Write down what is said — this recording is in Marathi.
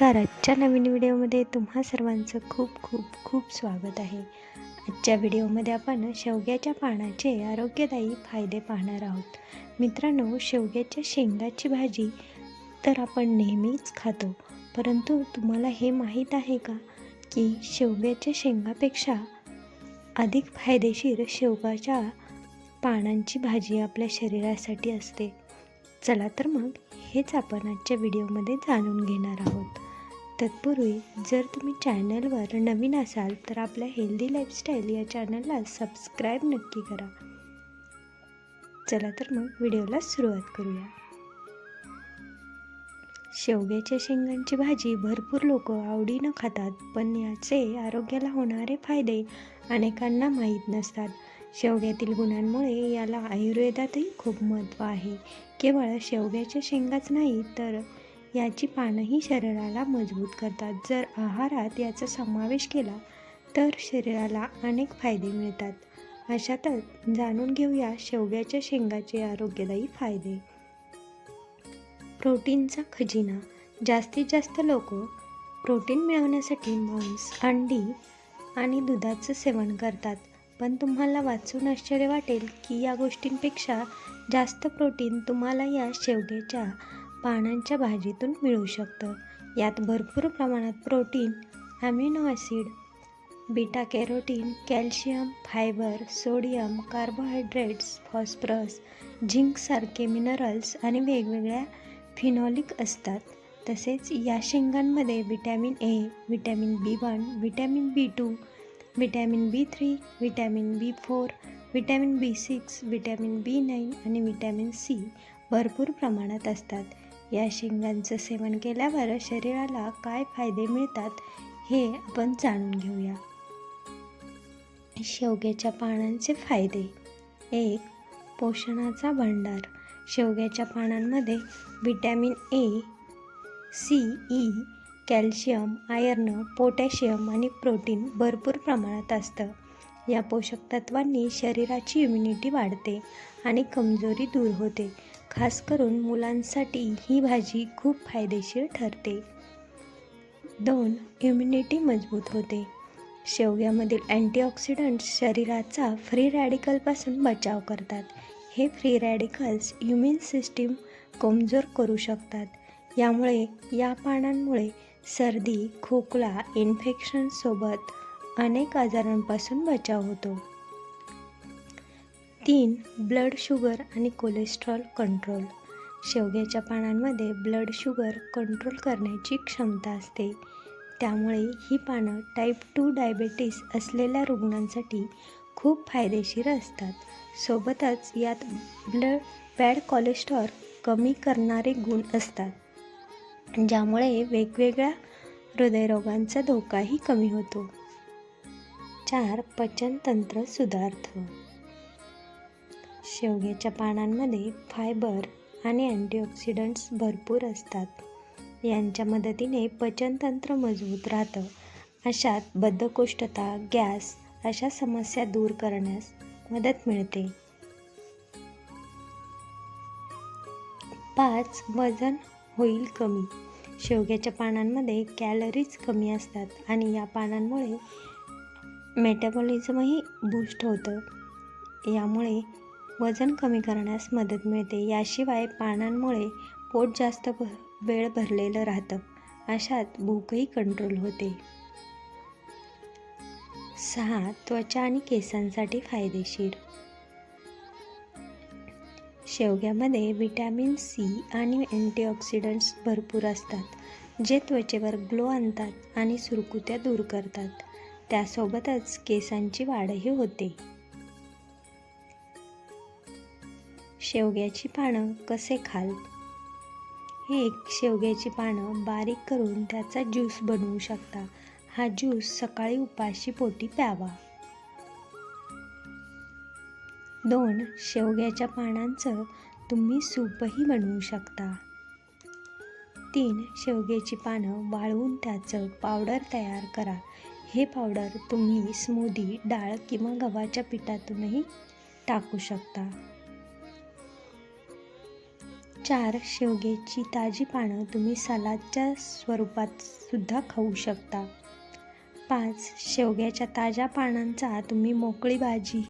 नमस्कार. आजच्या नवीन व्हिडिओमध्ये तुम्हा सर्वांचं खूप खूप खूप स्वागत आहे. आजच्या व्हिडिओमध्ये आपण शेवग्याच्या पानाचे आरोग्यदायी फायदे पाहणार आहोत. मित्रांनो शेवग्याच्या शेंगाची भाजी तर आपण नेहमीच खातो परंतु तुम्हाला हे माहीत आहे का की शेवग्याच्या शेंगापेक्षा अधिक फायदेशीर शेवगाच्या पानांची भाजी आपल्या शरीरासाठी असते? चला तर मग हेच आपण आजच्या व्हिडिओमध्ये जाणून घेणार आहोत. तत्पूर्वी जर तुम्ही चॅनलवर नवीन असाल तर आपल्या हेल्दी लाईफस्टाईल या चॅनलला सबस्क्राईब नक्की करा. चला तर मग व्हिडिओला सुरुवात करूया. शेवग्याच्या शेंगांची भाजी भरपूर लोक आवडीनं खातात पण याचे आरोग्याला होणारे फायदे अनेकांना माहीत नसतात. शेवग्यातील गुणांमुळे याला आयुर्वेदातही खूप महत्त्व आहे. केवळ शेवग्याच्या शेंगाच नाही तर याची पानंही शरीराला मजबूत करतात. जर आहारात याचा समावेश केला तर शरीराला अनेक फायदे मिळतात. अशातच जाणून घेऊया शेवग्याच्या शेंगाचे आरोग्यदायी फायदे. प्रोटीनचा खजिना. जास्तीत जास्त लोक प्रोटीन मिळवण्यासाठी मांस अंडी आणि दुधाचं सेवन करतात. पण तुम्हाला वाचून आश्चर्य वाटेल की या गोष्टींपेक्षा जास्त प्रोटीन तुम्हाला या शेवग्याच्या पानांच्या भाजीतून मिळू शकतं. यात भरपूर प्रमाणात protein amino acid beta carotene calcium fibre sodium carbohydrates phosphorus झिंकसारखे minerals आणि वेगवेगळ्या फिनॉलिक असतात. तसेच या शेंगांमध्ये vitamin A vitamin B one vitamin B two vitamin B three vitamin B four vitamin B six vitamin B nine आणि विटॅमिन सी भरपूर प्रमाणात असतात. या शेंगांचं सेवन केल्यावर शरीराला काय फायदे मिळतात हे आपण जाणून घेऊया. शेवग्याच्या पानांचे फायदे. एक पोषणाचा भंडार. शेवग्याच्या पानांमध्ये vitamin A C E calcium iron potassium आणि प्रोटीन भरपूर प्रमाणात असतं. या पोषक तत्वांनी शरीराची इम्युनिटी वाढते आणि कमजोरी दूर होते. खास करून मुलांसाठी ही भाजी खूप फायदेशीर ठरते. दोन इम्युनिटी मजबूत होते. शेवग्यामधील अँटीऑक्सिडंट्स शरीराचा फ्री रॅडिकलपासून बचाव करतात. हे फ्री रॅडिकल्स इम्युन सिस्टीम कमजोर करू शकतात. यामुळे या पानांमुळे सर्दी खोकला इन्फेक्शनसोबत अनेक आजारांपासून बचाव होतो. तीन ब्लड शुगर आणि कोलेस्ट्रॉल कंट्रोल शेवग्याच्या पानांमध्ये ब्लड शुगर कंट्रोल करण्याची क्षमता असते. त्यामुळे ही पानं टाईप टू डायबेटीस असलेल्या रुग्णांसाठी खूप फायदेशीर असतात. सोबतच यात ब्लड बॅड कोलेस्ट्रॉल कमी करणारे गुण असतात ज्यामुळे वेगवेगळ्या हृदयरोगांचा धोकाही कमी होतो. चार पचनतंत्र सुधारतं. शेवग्याच्या पानांमध्ये फायबर आणि अँटीऑक्सिडंट्स भरपूर असतात. यांच्या मदतीने पचनतंत्र मजबूत राहतं. अशात बद्धकोष्ठता गॅस अशा समस्या दूर करण्यास मदत मिळते. पाच वजन होईल कमी. शेवग्याच्या पानांमध्ये कॅलरीज कमी असतात आणि या पानांमुळे मेटाबॉलिझमही बूस्ट होतं. यामुळे वजन कमी करण्यास मदत मिळते. याशिवाय पानांमुळे पोट जास्त भ वेळ भरलेलं राहतं. अशात भूकही कंट्रोल होते. सहा. त्वचा आणि केसांसाठी फायदेशीर. शेवग्यामध्ये व्हिटॅमिन सी आणि अँटीऑक्सिडंट्स भरपूर असतात जे त्वचेवर ग्लो आणतात आणि सुरकुत्या दूर करतात. त्यासोबतच केसांची वाढही होते. शेवग्याची पानं कसे खाल? एक शेवग्याची पानं बारीक करून त्याचा ज्यूस बनवू शकता. हा ज्यूस सकाळी उपाशी पोटी प्यावा. दोन शेवग्याच्या पानांचं तुम्ही सूपही बनवू शकता. तीन शेवग्याची पानं वाळवून त्याचं पावडर तयार करा. हे पावडर तुम्ही स्मूदी डाळ किंवा गव्हाच्या पिठातूनही टाकू शकता. चार शेवग्याची ताजी पानं तुम्ही सलादच्या स्वरूपात सुद्धा खाऊ शकता. पाच शेवग्याच्या ताज्या पानांचा तुम्ही मोकळी भाजी